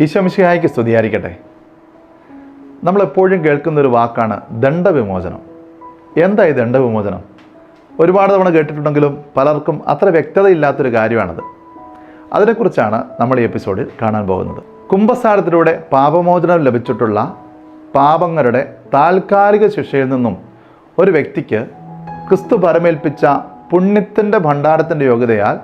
ഈശോമിശിഹായ്ക്ക് സ്തുതിയായിരിക്കട്ടെ. നമ്മളെപ്പോഴും കേൾക്കുന്നൊരു വാക്കാണ് ദണ്ഡവിമോചനം. എന്തായി ദണ്ഡവിമോചനം? ഒരുപാട് തവണ കേട്ടിട്ടുണ്ടെങ്കിലും പലർക്കും അത്ര വ്യക്തതയില്ലാത്തൊരു കാര്യമാണത്. അതിനെക്കുറിച്ചാണ് നമ്മൾ ഈ എപ്പിസോഡിൽ കാണാൻ പോകുന്നത്. കുംഭസാരത്തിലൂടെ പാപമോചനം ലഭിച്ചിട്ടുള്ള പാപങ്ങളുടെ താൽക്കാലിക ശിക്ഷയിൽ നിന്നും ഒരു വ്യക്തിക്ക് ക്രിസ്തു പരമേൽപ്പിച്ച പുണ്യത്തിന്റെ ഭണ്ഡാരത്തിന്റെ യോഗ്യതയാൽ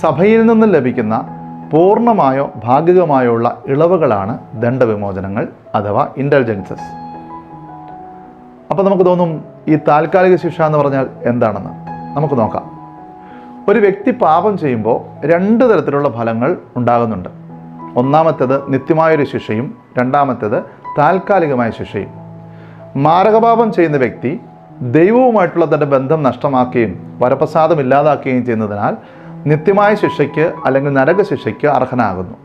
സഭയിൽ നിന്നും ലഭിക്കുന്ന പൂർണമായോ ഭാഗികമായോ ഉള്ള ഇളവുകളാണ് ദണ്ഡവിമോചനങ്ങൾ അഥവാ ഇന്റലിജൻസസ് അപ്പോൾ നമുക്ക് തോന്നും ഈ താൽക്കാലിക ശിക്ഷ എന്ന് പറഞ്ഞാൽ എന്താണെന്ന്? നമുക്ക് നോക്കാം. ഒരു വ്യക്തി പാപം ചെയ്യുമ്പോൾ രണ്ട് തരത്തിലുള്ള ഫലങ്ങൾ ഉണ്ടാകുന്നുണ്ട്. ഒന്നാമത്തേത് നിത്യമായൊരു ശിക്ഷയും രണ്ടാമത്തേത് താൽക്കാലികമായ ശിക്ഷയും. മാരകപാപം ചെയ്യുന്ന വ്യക്തി ദൈവവുമായിട്ടുള്ള തന്റെ ബന്ധം നഷ്ടമാക്കുകയും വരപ്രസാദം ഇല്ലാതാക്കുകയും ചെയ്യുന്നതിനാൽ നിത്യമായ ശിക്ഷയ്ക്ക് അല്ലെങ്കിൽ നരകശിക്ഷയ്ക്ക് അർഹനാകുന്നു.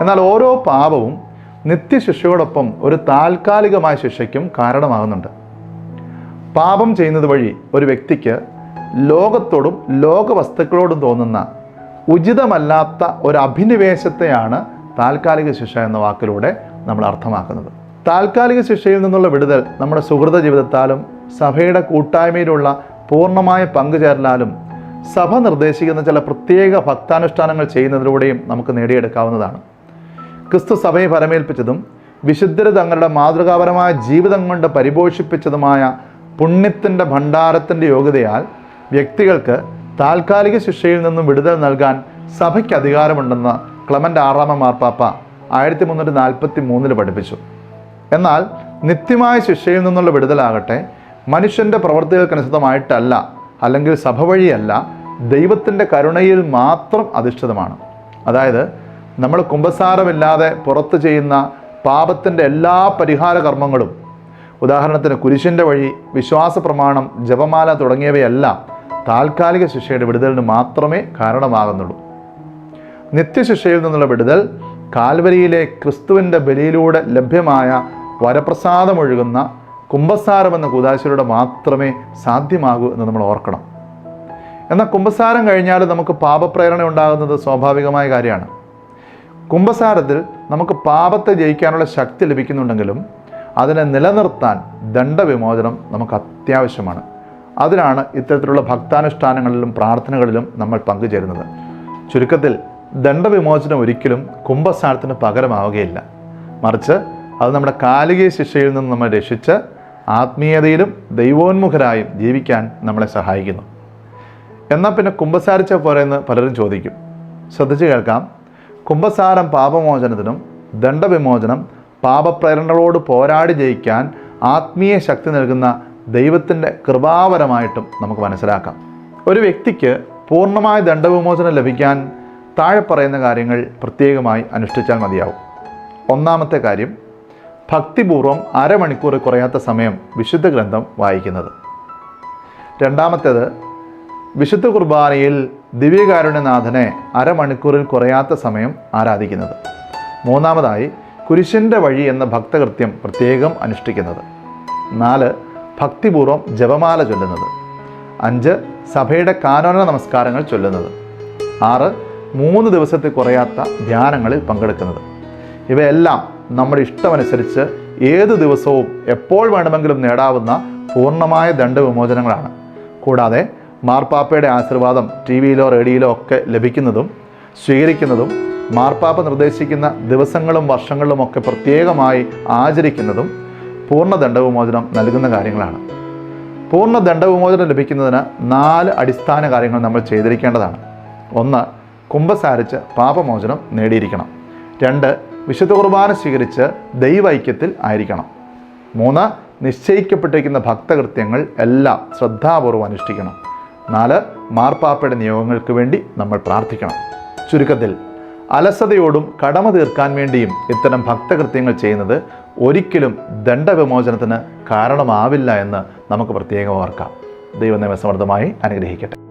എന്നാൽ ഓരോ പാപവും നിത്യശിക്ഷയോടൊപ്പം ഒരു താൽക്കാലികമായ ശിക്ഷയ്ക്കും കാരണമാകുന്നുണ്ട്. പാപം ചെയ്യുന്നത് വഴി ഒരു വ്യക്തിക്ക് ലോകത്തോടും ലോകവസ്തുക്കളോടും തോന്നുന്ന ഉചിതമല്ലാത്ത ഒരു അഭിനിവേശത്തെയാണ് താൽക്കാലിക ശിക്ഷ എന്ന വാക്കിലൂടെ നമ്മൾ അർത്ഥമാക്കുന്നത്. താൽക്കാലിക ശിക്ഷയിൽ നിന്നുള്ള വിടുതൽ നമ്മുടെ സുഹൃത ജീവിതത്താലും സഭയുടെ കൂട്ടായ്മയിലുള്ള പൂർണമായ പങ്കുചേരലാലും സഭ നിർദ്ദേശിക്കുന്ന ചില പ്രത്യേക ഭക്താനുഷ്ഠാനങ്ങൾ ചെയ്യുന്നതിലൂടെയും നമുക്ക് നേടിയെടുക്കാവുന്നതാണ്. ക്രിസ്തു സഭയെ പരമേൽപ്പിച്ചതും വിശുദ്ധർ തങ്ങളുടെ മാതൃകാപരമായ ജീവിതം കൊണ്ട് പരിപോഷിപ്പിച്ചതുമായ പുണ്യത്തിന്റെ ഭണ്ഡാരത്തിന്റെ യോഗ്യതയാൽ വ്യക്തികൾക്ക് താൽക്കാലിക ശിക്ഷയിൽ നിന്നും വിടുതൽ നൽകാൻ സഭയ്ക്ക് അധികാരമുണ്ടെന്ന് ക്ലമന്റ് ആറാമ മാർപ്പാപ്പ ആയിരത്തി മുന്നൂറ്റി നാൽപ്പത്തി മൂന്നിൽ പഠിപ്പിച്ചു. എന്നാൽ നിത്യമായ ശിക്ഷയിൽ നിന്നുള്ള വിടുതലാകട്ടെ മനുഷ്യന്റെ പ്രവൃത്തികൾക്കനുസൃതമായിട്ടല്ല അല്ലെങ്കിൽ സഭ വഴിയല്ല ദൈവത്തിന്റെ കരുണയിൽ മാത്രം അധിഷ്ഠിതമാണ്. അതായത് നമ്മൾ കുംഭസാരമില്ലാതെ പുറത്ത് ചെയ്യുന്ന പാപത്തിന്റെ എല്ലാ പരിഹാര കർമ്മങ്ങളും ഉദാഹരണത്തിന് കുരിശിന്റെ വഴി വിശ്വാസ പ്രമാണം ജപമാല തുടങ്ങിയവയെല്ലാം താൽക്കാലിക ശിക്ഷയുടെ വിടുതലിന് മാത്രമേ കാരണമാകുന്നുള്ളൂ. നിത്യശിക്ഷയിൽ നിന്നുള്ള വിടുതൽ കാൽവരിയിലെ ക്രിസ്തുവിന്റെ ബലിയിലൂടെ ലഭ്യമായ വരപ്രസാദമൊഴുകുന്ന കുംഭസാരം എന്ന കൂതാശ്ശേരിയുടെ മാത്രമേ സാധ്യമാകൂ എന്ന് നമ്മൾ ഓർക്കണം. എന്നാൽ കുംഭസാരം കഴിഞ്ഞാൽ നമുക്ക് പാപപ്രേരണ ഉണ്ടാകുന്നത് സ്വാഭാവികമായ കാര്യമാണ്. കുംഭസാരത്തിൽ നമുക്ക് പാപത്തെ ജയിക്കാനുള്ള ശക്തി ലഭിക്കുന്നുണ്ടെങ്കിലും അതിനെ നിലനിർത്താൻ ദണ്ഡവിമോചനം നമുക്ക് അത്യാവശ്യമാണ്. അതിനാണ് ഇത്തരത്തിലുള്ള ഭക്താനുഷ്ഠാനങ്ങളിലും പ്രാർത്ഥനകളിലും നമ്മൾ പങ്കുചേരുന്നത്. ചുരുക്കത്തിൽ ദണ്ഡവിമോചനം ഒരിക്കലും കുംഭസാരത്തിന് പകരമാവുകയില്ല. മറിച്ച് അത് നമ്മുടെ കാലിക ശിക്ഷയിൽ നിന്ന് നമ്മൾ രക്ഷിച്ച് ആത്മീയതയിലും ദൈവോന്മുഖരായും ജീവിക്കാൻ നമ്മളെ സഹായിക്കുന്നു. എന്നാൽ പിന്നെ കുംഭസാരിച്ച പോരെന്ന് പലരും ചോദിക്കും. ശ്രദ്ധിച്ചു കേൾക്കാം. കുംഭസാരം പാപമോചനത്തിനും ദണ്ഡവിമോചനം പാപപ്രേരണകളോട് പോരാടി ജയിക്കാൻ ആത്മീയ ശക്തി നൽകുന്ന ദൈവത്തിന്റെ കൃപാവരമായിട്ടും നമുക്ക് മനസ്സിലാക്കാം. ഒരു വ്യക്തിക്ക് പൂർണമായ ദണ്ഡവിമോചനം ലഭിക്കാൻ താഴെ പറയുന്ന കാര്യങ്ങൾ പ്രത്യേകമായി അനുഷ്ഠിച്ചാൽ മതിയാവും. ഒന്നാമത്തെ കാര്യം ഭക്തിപൂർവം അരമണിക്കൂർ കുറയാത്ത സമയം വിശുദ്ധ ഗ്രന്ഥം വായിക്കുന്നത്. രണ്ടാമത്തേത് വിശുദ്ധ കുർബാനയിൽ ദിവ്യകാരുണ്യനാഥനെ അരമണിക്കൂറിൽ കുറയാത്ത സമയം ആരാധിക്കുന്നത്. മൂന്നാമതായി കുരിശിന്റെ വഴി എന്ന ഭക്തകൃത്യം പ്രത്യേകം അനുഷ്ഠിക്കുന്നത്. നാല് ഭക്തിപൂർവം ജപമാല ചൊല്ലുന്നത്. അഞ്ച് സഭയുടെ കാനോന നമസ്കാരങ്ങൾ ചൊല്ലുന്നത്. ആറ് മൂന്ന് ദിവസത്തിൽ കുറയാത്ത ധ്യാനങ്ങളിൽ പങ്കെടുക്കുന്നത്. ഇവയെല്ലാം നമ്മുടെ ഇഷ്ടമനുസരിച്ച് ഏത് ദിവസവും എപ്പോൾ വേണമെങ്കിലും നേടാവുന്ന പൂർണമായ ദണ്ഡവിമോചനങ്ങളാണ്. കൂടാതെ മാർപ്പാപ്പയുടെ ആശീർവാദം ടി വിയിലോ റേഡിയോയിലോ ഒക്കെ ലഭിക്കുന്നതും സ്വീകരിക്കുന്നതും മാർപ്പാപ്പ നിർദ്ദേശിക്കുന്ന ദിവസങ്ങളും വർഷങ്ങളിലും ഒക്കെ പ്രത്യേകമായി ആചരിക്കുന്നതും പൂർണ ദണ്ഡവിമോചനം നൽകുന്ന കാര്യങ്ങളാണ്. പൂർണ ദണ്ഡവിമോചനം ലഭിക്കുന്നതിന് നാല് അടിസ്ഥാന കാര്യങ്ങൾ നമ്മൾ ചെയ്തിരിക്കേണ്ടതാണ്. ഒന്ന് കുംഭസാരിച്ച് പാപമോചനം നേടിയിരിക്കണം. രണ്ട് വിശുദ്ധ കുർബാന സ്വീകരിച്ച് ദൈവൈക്യത്തിൽ ആയിരിക്കണം. മൂന്ന് നിശ്ചയിക്കപ്പെട്ടിരിക്കുന്ന ഭക്തകൃത്യങ്ങൾ എല്ലാം ശ്രദ്ധാപൂർവം അനുഷ്ഠിക്കണം. നാല് മാർപ്പാപ്പയുടെ നിയോഗങ്ങൾക്ക് വേണ്ടി നമ്മൾ പ്രാർത്ഥിക്കണം. ചുരുക്കത്തിൽ അലസതയോടും കടമ തീർക്കാൻ വേണ്ടിയും ഇത്തരം ഭക്തകൃത്യങ്ങൾ ചെയ്യുന്നത് ഒരിക്കലും ദണ്ഡവിമോചനത്തിന് കാരണമാവില്ല എന്ന് നമുക്ക് പ്രത്യേകം ഓർക്കാം. സമൃദ്ധമായി അനുഗ്രഹിക്കട്ടെ.